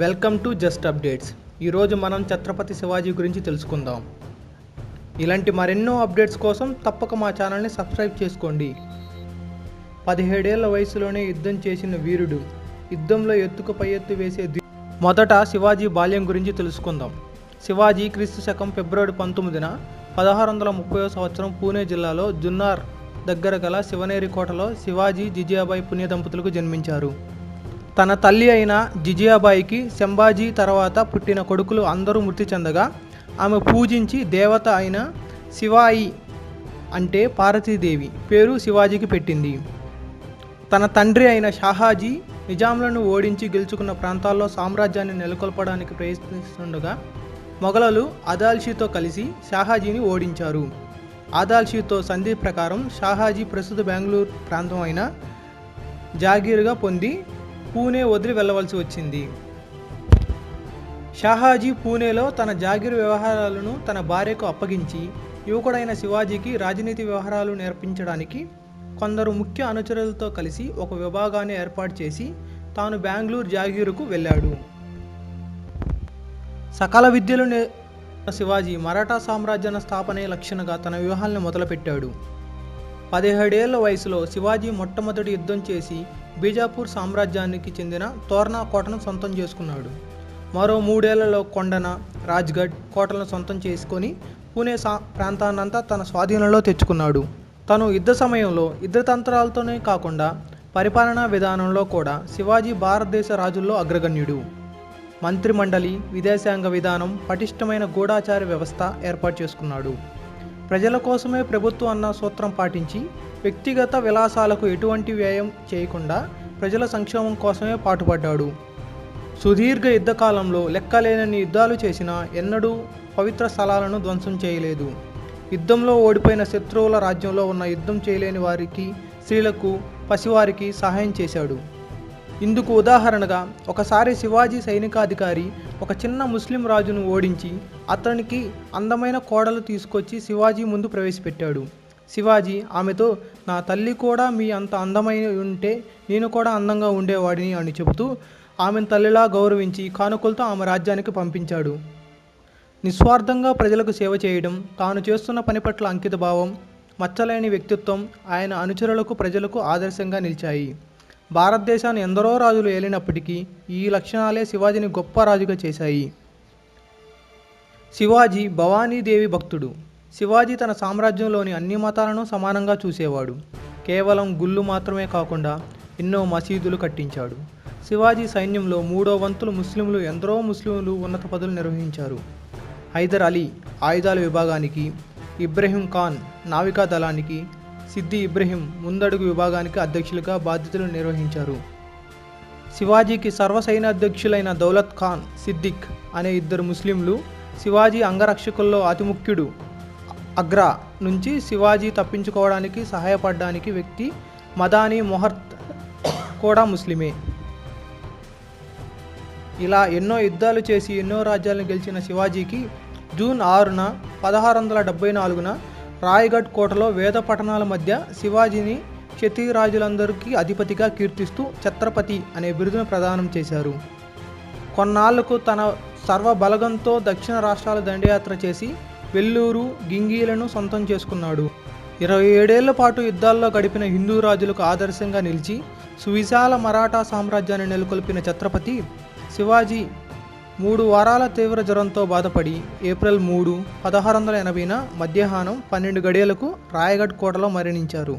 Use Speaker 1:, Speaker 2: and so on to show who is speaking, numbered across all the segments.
Speaker 1: Welcome to just updates. ఈరోజు మనం ఛత్రపతి శివాజీ గురించి తెలుసుకుందాం. ఇలాంటి మరెన్నో అప్డేట్స్ కోసం తప్పక మా ఛానల్ని సబ్స్క్రైబ్ చేసుకోండి. పదిహేడేళ్ళ వయసులోనే యుద్ధం చేసిన వీరుడు యుద్ధంలో ఎత్తుకు పై ఎత్తు వేసే మొదట శివాజీ బాల్యం గురించి తెలుసుకుందాం. శివాజీ క్రీస్తు శకం ఫిబ్రవరి పంతొమ్మిదిన పదహారు వందల ముప్పై సంవత్సరం పూణే జిల్లాలో జున్నార్ దగ్గర గల శివనేరి కోటలో శివాజీ జిజియాబాయి పుణ్య దంపతులకు జన్మించారు. తన తల్లి అయిన జిజియాబాయికి శంభాజీ తర్వాత పుట్టిన కొడుకులు అందరూ మృతి చెందగా ఆమె పూజించి దేవత అయిన శివాయి అంటే పార్వతీదేవి పేరు శివాజీకి పెట్టింది. తన తండ్రి అయిన షాహాజీ నిజాంలను ఓడించి గెలుచుకున్న ప్రాంతాల్లో సామ్రాజ్యాన్ని నెలకొల్పడానికి ప్రయత్నిస్తుండగా మొఘలలు అదాల్షీతో కలిసి షాహాజీని ఓడించారు. ఆదాల్షీతో సంధి ప్రకారం షాహాజీ ప్రస్తుత బెంగళూరు ప్రాంతం అయిన జాగీర్గా పొంది పూణే వదిలి వెళ్ళవలసి వచ్చింది. షాహాజీ పూణేలో తన జాగీర్ వ్యవహారాలను తన భార్యకు అప్పగించి యువకుడైన శివాజీకి రాజనీతి వ్యవహారాలు నేర్పించడానికి కొందరు ముఖ్య అనుచరులతో కలిసి ఒక విభాగాన్ని ఏర్పాటు చేసి తాను బెంగళూరు జాగీరుకు వెళ్ళాడు. సకల విద్యలు నే శివాజీ మరాఠా సామ్రాజ్యాన్ని స్థాపనే లక్ష్యంగా తన వ్యూహాలను మొదలుపెట్టాడు. పదిహేడేళ్ళ వయసులో శివాజీ మొట్టమొదటి యుద్ధం చేసి బీజాపూర్ సామ్రాజ్యానికి చెందిన తోర్నా కోటను సొంతం చేసుకున్నాడు. మరో మూడేళ్ళలో కొండన రాజ్గఢ్ కోటలను సొంతం చేసుకొని పూణే సా ప్రాంతాన్నంతా తన స్వాధీనంలో తెచ్చుకున్నాడు. తను యుద్ధ సమయంలో యుద్ధ తంత్రాలతోనే కాకుండా పరిపాలనా విధానంలో కూడా శివాజీ భారతదేశ రాజుల్లో అగ్రగణ్యుడు. మంత్రిమండలి విదేశాంగ విధానం పటిష్టమైన గూఢాచార వ్యవస్థ ఏర్పాటు చేసుకున్నాడు. ప్రజల కోసమే ప్రభుత్వం అన్న సూత్రం పాటించి వ్యక్తిగత విలాసాలకు ఎటువంటి వ్యయం చేయకుండా ప్రజల సంక్షేమం కోసమే పాటుపడ్డాడు. సుదీర్ఘ యుద్ధకాలంలో లెక్కలేనన్ని యుద్ధాలు చేసినా ఎన్నడూ పవిత్ర స్థలాలను ధ్వంసం చేయలేదు. యుద్ధంలో ఓడిపోయిన శత్రువుల రాజ్యంలో ఉన్న యుద్ధం చేయలేని వారికి స్త్రీలకు పసివారికి సహాయం చేశాడు. ఇందుకు ఉదాహరణగా ఒకసారి శివాజీ సైనికాధికారి ఒక చిన్న ముస్లిం రాజును ఓడించి అతనికి అందమైన కోడలు తీసుకొచ్చి శివాజీ ముందు ప్రవేశపెట్టాడు. శివాజీ ఆమెతో నా తల్లి కూడా మీ అంత అందమైన ఉంటే నేను కూడా అందంగా ఉండేవాడిని అని చెబుతూ ఆమెను తల్లిలా గౌరవించి కానుకలతో ఆమె రాజ్యానికి పంపించాడు. నిస్వార్థంగా ప్రజలకు సేవ చేయడం తాను చేస్తున్న పని పట్ల అంకితభావం మచ్చలేని వ్యక్తిత్వం ఆయన అనుచరులకు ప్రజలకు ఆదర్శంగా నిలిచాయి. భారతదేశాన్ని ఎందరో రాజులు ఏలినప్పటికీ ఈ లక్షణాలే శివాజీని గొప్ప రాజుగా చేశాయి. శివాజీ భవానీదేవి భక్తుడు. శివాజీ తన సామ్రాజ్యంలోని అన్ని మతాలను సమానంగా చూసేవాడు. కేవలం గుళ్ళు మాత్రమే కాకుండా ఎన్నో మసీదులు కట్టించాడు. శివాజీ సైన్యంలో మూడో వంతులు ముస్లింలు ఎందరో ముస్లింలు ఉన్నత పదవులు నిర్వహించారు. హైదర్ అలీ ఆయుధాల విభాగానికి ఇబ్రహీం ఖాన్ నావికా దళానికి సిద్ది ఇబ్రహీం ముందడుగు విభాగానికి అధ్యక్షులుగా బాధ్యతలు నిర్వహించారు. శివాజీకి సర్వసైన్యాధ్యక్షులైన దౌలత్ ఖాన్ సిద్దిక్ అనే ఇద్దరు ముస్లింలు శివాజీ అంగరక్షకుల్లో అతి ముఖ్యుడు అగ్రా నుంచి శివాజీ తప్పించుకోవడానికి సహాయపడడానికి వ్యక్తి మదాని మొహర్త్ కూడా ముస్లిమే. ఇలా ఎన్నో యుద్ధాలు చేసి ఎన్నో రాజ్యాలను గెలిచిన శివాజీకి జూన్ ఆరున పదహారు వందల డెబ్బై నాలుగున రాయగఢ్ కోటలో వేద పఠనాల మధ్య శివాజీని క్షతిరాజులందరికీ అధిపతిగా కీర్తిస్తూ ఛత్రపతి అనే బిరుదును ప్రదానం చేశారు. కొన్నాళ్ళకు తన సర్వ బలగంతో దక్షిణ రాష్ట్రాల దండయాత్ర చేసి వెల్లూరు గింగీలను సొంతం చేసుకున్నాడు. ఇరవై ఏడేళ్ళ పాటు యుద్ధాల్లో గడిపిన హిందూ రాజులకు ఆదర్శంగా నిలిచి సువిశాల మరాఠా సామ్రాజ్యాన్ని నెలకొల్పిన ఛత్రపతి శివాజీ మూడు వారాల తీవ్ర జ్వరంతో బాధపడి ఏప్రిల్ మూడు పదహారు వందల ఎనభైన మధ్యాహ్నం పన్నెండు గడియలకు రాయగఢ్ కోటలో మరణించారు.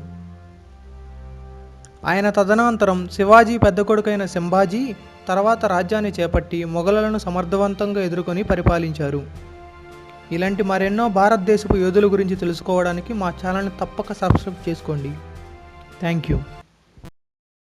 Speaker 1: ఆయన తదనంతరం శివాజీ పెద్ద కొడుకైన సింభాజీ తర్వాత రాజ్యాన్ని చేపట్టి మొఘలులను సమర్థవంతంగా ఎదుర్కొని పరిపాలించారు. ఇలాంటి మరెన్నో భారతదేశపు యోధుల గురించి తెలుసుకోవడానికి మా ఛానల్ని తప్పక సబ్స్క్రైబ్ చేసుకోండి. Thank you.